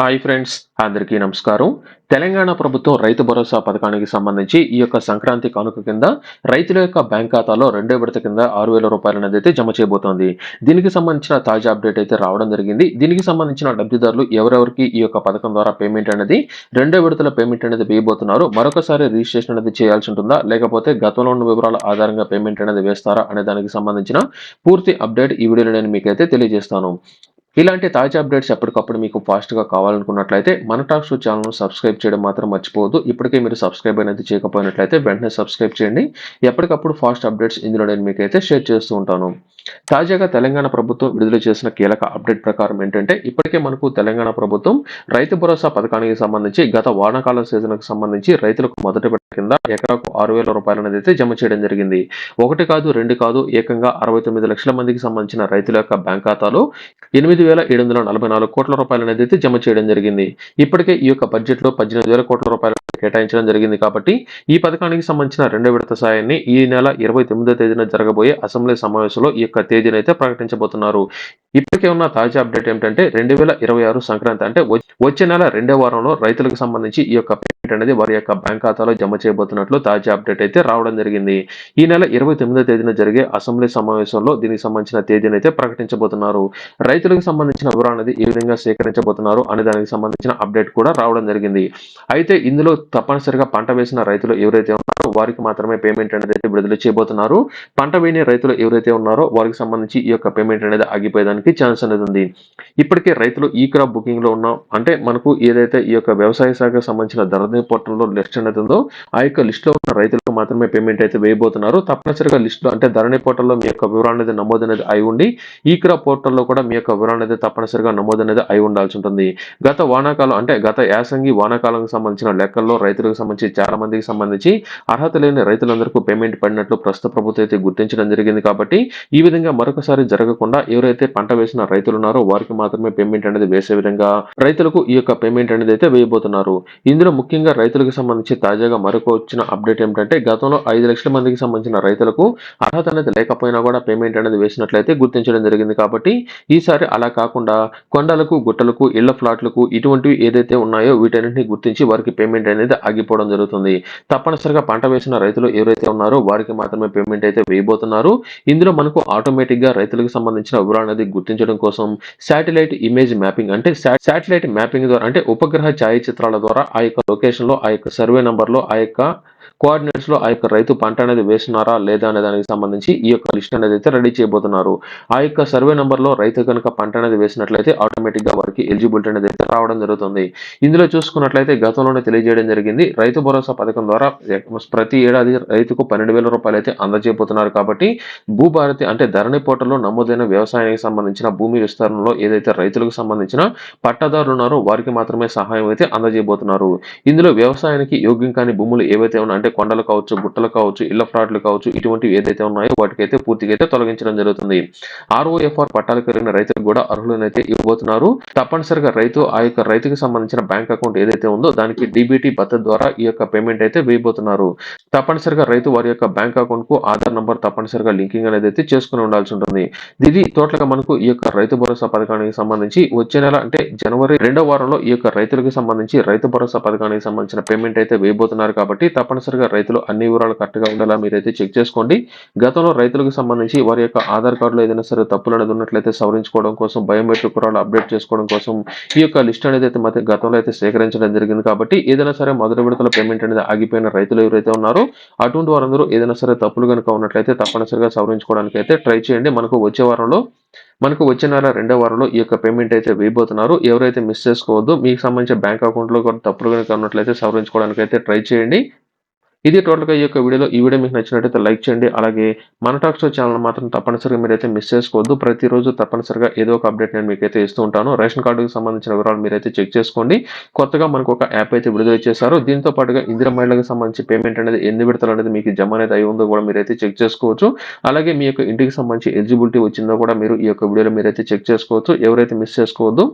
Hi friends అందరికీ నమస్కారం. తెలంగాణ ప్రభుత్వం రైతు భరోసా పథకానికి సంబంధించి ఈ యొక్క సంక్రాంతి కానుక కింద రైతుల యొక్క బ్యాంక్ ఖాతాలో రెండో విడత కింద ఆరు వేల రూపాయలు అనేది అయితే జమ చేయబోతోంది. దీనికి సంబంధించిన తాజా అప్డేట్ అయితే రావడం జరిగింది. దీనికి సంబంధించిన లబ్ధిదారులు ఎవరెవరికి ఈ యొక్క పథకం ద్వారా పేమెంట్ అనేది రెండో విడతల పేమెంట్ అనేది వేయబోతున్నారు. మరొకసారి రిజిస్ట్రేషన్ అనేది చేయాల్సి ఉంటుందా? లేకపోతే గతంలో ఉన్న వివరాల ఆధారంగా పేమెంట్ అనేది వేస్తారా? అనే దానికి సంబంధించిన పూర్తి అప్డేట్ ఈ వీడియోలో నేను మీకైతే తెలియజేస్తాను. ఇలాంటి తాజా అప్డేట్స్ ఎప్పటికప్పుడు మీకు ఫాస్ట్గా కావాలనుకున్నట్లయితే మన టాక్ షో ఛానల్ను సబ్స్క్రైబ్ చేయడం మాత్రం మర్చిపోవద్దు. ఇప్పటికే మీరు సబ్స్క్రైబ్ అనేది చేయకపోయినట్లయితే వెంటనే సబ్స్క్రైబ్ చేయండి. ఎప్పటికప్పుడు ఫాస్ట్ అప్డేట్స్ ఇందులో నేను మీకైతే షేర్ చేస్తూ ఉంటాను. తాజాగా తెలంగాణ ప్రభుత్వం విడుదల చేసిన కీలక అప్డేట్ ప్రకారం ఏంటంటే ఇప్పటికే మనకు తెలంగాణ ప్రభుత్వం రైతు భరోసా పథకానికి సంబంధించి గత వానాకాల సీజన్కు సంబంధించి రైతులకు మొదటి కింద ఎకరాకు ఆరు వేల రూపాయలు అనేది అయితే జమ చేయడం జరిగింది. ఒకటి కాదు రెండు కాదు ఏకంగా అరవై తొమ్మిది లక్షల మందికి సంబంధించిన రైతుల యొక్క బ్యాంక్ ఖాతాలో ఎనిమిది వేల ఏడు వందల నలభై నాలుగు కోట్ల రూపాయలు అనేది అయితే జమ చేయడం జరిగింది. ఇప్పటికే ఈ యొక్క బడ్జెట్లో పద్దెనిమిది వేల కోట్ల రూపాయలు కేటాయించడం జరిగింది కాబట్టి ఈ పథకానికి సంబంధించిన రెండో విడత సాయాన్ని ఈ నెల ఇరవై తొమ్మిదో తేదీన జరగబోయే అసెంబ్లీ సమావేశంలో ఈ యొక్క తేదీని అయితే ప్రకటించబోతున్నారు. ఇప్పటికే ఉన్న తాజా అప్డేట్ ఏమిటంటే రెండు వేల ఇరవై ఆరు సంక్రాంతి అంటే వచ్చే నెల రెండో వారంలో రైతులకు సంబంధించి ఈ యొక్క పేమెంట్ అనేది వారి యొక్క బ్యాంక్ ఖాతాలో జమ చేయబోతున్నట్లు తాజా అప్డేట్ అయితే రావడం జరిగింది. ఈ నెల ఇరవై తొమ్మిదో తేదీన జరిగే అసెంబ్లీ సమావేశంలో దీనికి సంబంధించిన తేదీని అయితే ప్రకటించబోతున్నారు. రైతులకు సంబంధించిన వివరాలు అనేది ఏ విధంగా సేకరించబోతున్నారు అనే దానికి సంబంధించిన అప్డేట్ కూడా రావడం జరిగింది. అయితే ఇందులో తప్పనిసరిగా పంట వేసిన రైతులు ఎవరైతే ఉన్నారో వారికి మాత్రమే పేమెంట్ అనేది అయితే విడుదల చేయబోతున్నారు. పంట వేయని రైతులు ఎవరైతే ఉన్నారో వారికి సంబంధించి ఈ యొక్క పేమెంట్ అనేది ఆగిపోయేదానికి ఛాన్స్ అనేది ఉంది. ఇప్పటికే రైతులు ఈ క్రాప్ బుకింగ్లో ఉన్నాం. అంటే మనకు ఏదైతే ఈ యొక్క వ్యవసాయ శాఖకు సంబంధించిన ధరణి పోర్టల్లో లిస్ట్ అనేది ఉందో ఆ యొక్క లిస్ట్లో ఉన్న రైతులకు మాత్రమే పేమెంట్ అయితే వేయబోతున్నారు. తప్పనిసరిగా లిస్ట్లో అంటే ధరణి పోర్టల్లో మీ యొక్క వివరాలు అనేది నమోదు అనేది అయి ఉండి ఈ క్రాప్ పోర్టల్లో కూడా మీ యొక్క వివరాలు అనేది తప్పనిసరిగా నమోదు అనేది అయి ఉండాల్సి ఉంటుంది. గత వానాకాలం అంటే గత యాసంగి వానాకాలంకి సంబంధించిన లెక్కల్లో రైతులకు సంబంధించి చాలా మందికి సంబంధించి అర్హత లేని రైతులందరికీ పేమెంట్ పడినట్లు ప్రస్తుత ప్రభుత్వం అయితే గుర్తించడం జరిగింది కాబట్టి ఈ విధంగా మరొకసారి జరగకుండా ఎవరైతే పంట వేసిన రైతులు ఉన్నారో. వారికి మాత్రమే పేమెంట్ అనేది వేసే విధంగా రైతులకు ఈ యొక్క పేమెంట్ అనేది అయితే వేయబోతున్నారు. ఇందులో ముఖ్యంగా రైతులకు సంబంధించి తాజాగా మరొక వచ్చిన అప్డేట్ ఏమిటంటే గతంలో ఐదు లక్షల మందికి సంబంధించిన రైతులకు అర్హత అనేది లేకపోయినా కూడా పేమెంట్ అనేది వేసినట్లయితే గుర్తించడం జరిగింది. కాబట్టి ఈసారి అలా కాకుండా కొండలకు గుట్టలకు ఇళ్ళ ఫ్లాట్లకు ఇటువంటివి ఏదైతే ఉన్నాయో వీటన్నింటినీ గుర్తించి వారికి పేమెంట్ అనేది ఆగిపోవడం జరుగుతుంది. తప్పనిసరిగా పంట వేసిన రైతులు ఎవరైతే ఉన్నారో వారికి మాత్రమే పేమెంట్ అయితే వేయబోతున్నారు. ఇందులో మనకు ఆటోమేటిక్గా రైతులకు సంబంధించిన వివరాలు అనేది గుర్తించడం కోసం శాటిలైట్ ఇమేజ్ మ్యాపింగ్ అంటే శాటిలైట్ మ్యాపింగ్ ద్వారా అంటే ఉపగ్రహ ఛాయాచిత్రాల ద్వారా ఆ యొక్క లొకేషన్లో ఆ యొక్క సర్వే నంబర్లో ఆ యొక్క కోఆర్డినేట్స్లో ఆ యొక్క రైతు పంట అనేది వేస్తున్నారా లేదా అనే దానికి సంబంధించి ఈ యొక్క లిస్ట్ అనేది అయితే రెడీ చేయబోతున్నారు. ఆ యొక్క సర్వే నంబర్లో రైతు కనుక పంట అనేది వేసినట్లయితే ఆటోమేటిక్గా వారికి ఎలిజిబిలిటీ అనేది అయితే రావడం జరుగుతుంది. ఇందులో చూసుకున్నట్లయితే గతంలోనే తెలియజేయడం జరిగింది. రైతు భరోసా పథకం ద్వారా ప్రతి ఏడాది రైతుకు పన్నెండు వేల రూపాయలు అయితే అందజేయబోతున్నారు కాబట్టి భూభారతి అంటే ధరణి పోర్టల్లో నమోదైన వ్యవసాయానికి సంబంధించిన భూమి విస్తరణలో ఏదైతే రైతులకు సంబంధించిన పట్టాదారులు ఉన్నారో వారికి మాత్రమే సహాయం అయితే అందజేయబోతున్నారు. ఇందులో వ్యవసాయానికి యోగ్యం కాని భూములు ఏవైతే ఉన్నాయో అంటే కొండలు కావచ్చు గుట్టలు కావచ్చు ఇళ్ళ ఫ్లాట్లు కావచ్చు ఇటువంటివి ఏదైతే ఉన్నాయో వాటికైతే పూర్తిగా అయితే తొలగించడం జరుగుతుంది. ఆర్ఓఎఫ్ఆర్ పట్టాలు కలిగిన రైతులకు కూడా అర్హులనైతే ఇవ్వబోతున్నారు. తప్పనిసరిగా రైతు ఆ యొక్క రైతుకు సంబంధించిన బ్యాంక్ అకౌంట్ ఏదైతే ఉందో దానికి డిబిటీ పద్ధతి ద్వారా ఈ యొక్క పేమెంట్ అయితే వేయబోతున్నారు. తప్పనిసరిగా రైతు వారి యొక్క బ్యాంక్ అకౌంట్కు ఆధార్ నంబర్ తప్పనిసరిగా లింకింగ్ అనేది అయితే చేసుకుని ఉండాల్సి ఉంటుంది. ఇది తోటలుగా మనకు ఈ యొక్క రైతు భరోసా పథకానికి సంబంధించి వచ్చే నెల అంటే జనవరి రెండో వారంలో ఈ యొక్క రైతులకు సంబంధించి రైతు భరోసా పథకానికి సంబంధించిన పేమెంట్ అయితే వేయబోతున్నారు కాబట్టి తప్పనిసరిగా రైతులు అన్ని వివరాలు కరెక్ట్గా ఉండేలా మీరైతే చెక్ చేసుకోండి. గతంలో రైతులకు సంబంధించి వారి యొక్క ఆధార్ కార్డులో ఏదైనా సరే తప్పులు అనేది ఉన్నట్లయితే సవరించుకోవడం కోసం బయోమెట్రిక్ వివరాలు అప్డేట్ చేసుకోవడం కోసం ఈ యొక్క లిస్ట్ అనేది అయితే మధ్య గతంలో అయితే సేకరించడం జరిగింది. కాబట్టి ఏదైనా సరే మొదటి విడతల పేమెంట్ అనేది ఆగిపోయిన రైతులు ఎవరైతే ఉన్నారో అటువంటి వారందరూ ఏదైనా సరే తప్పులు కనుక ఉన్నట్లయితే తప్పనిసరిగా సవరించుకోవడానికి అయితే ట్రై చేయండి. మనకు వచ్చే వారంలో మనకు వచ్చే నెల రెండో వారంలో ఈ యొక్క పేమెంట్ అయితే వేయబోతున్నారు. ఎవరైతే మిస్ చేసుకోవద్దు మీకు సంబంధించిన బ్యాంక్ అకౌంట్లో కూడా తప్పులు కనుక ఉన్నట్లయితే సవరించుకోవడానికి అయితే ట్రై చేయండి. ఇది టోటల్గా ఈ యొక్క వీడియోలో ఈ వీడియో మీకు నచ్చినట్టయితే లైక్ చేయండి. అలాగే మన టాక్స్ ఛానల్ మాత్రం తప్పనిసరిగా మీరైతే మిస్ చేసుకోవద్దు. ప్రతిరోజు తప్పనిసరిగా ఏదో ఒక అప్డేట్ నేను మీకైతే ఇస్తూ ఉంటాను. రేషన్ కార్డుకి సంబంధించిన వివరాలు మీరైతే చెక్ చేసుకోండి. కొత్తగా మనకు ఒక యాప్ అయితే విడుదల చేశారు. దీంతో పాటుగా ఇందిరా మహిళలకు సంబంధించి పేమెంట్ అనేది ఎన్ని విడతలు అనేది మీకు జమ అనేది అయి ఉందో కూడా మీరైతే చెక్ చేసుకోవచ్చు. అలాగే మీ యొక్క ఇంటికి సంబంధించి ఎలిజిబిలిటీ వచ్చిందో కూడా మీరు ఈ యొక్క వీడియోలో మీరైతే చెక్ చేసుకోవచ్చు. ఎవరైతే మిస్ చేసుకోవద్దు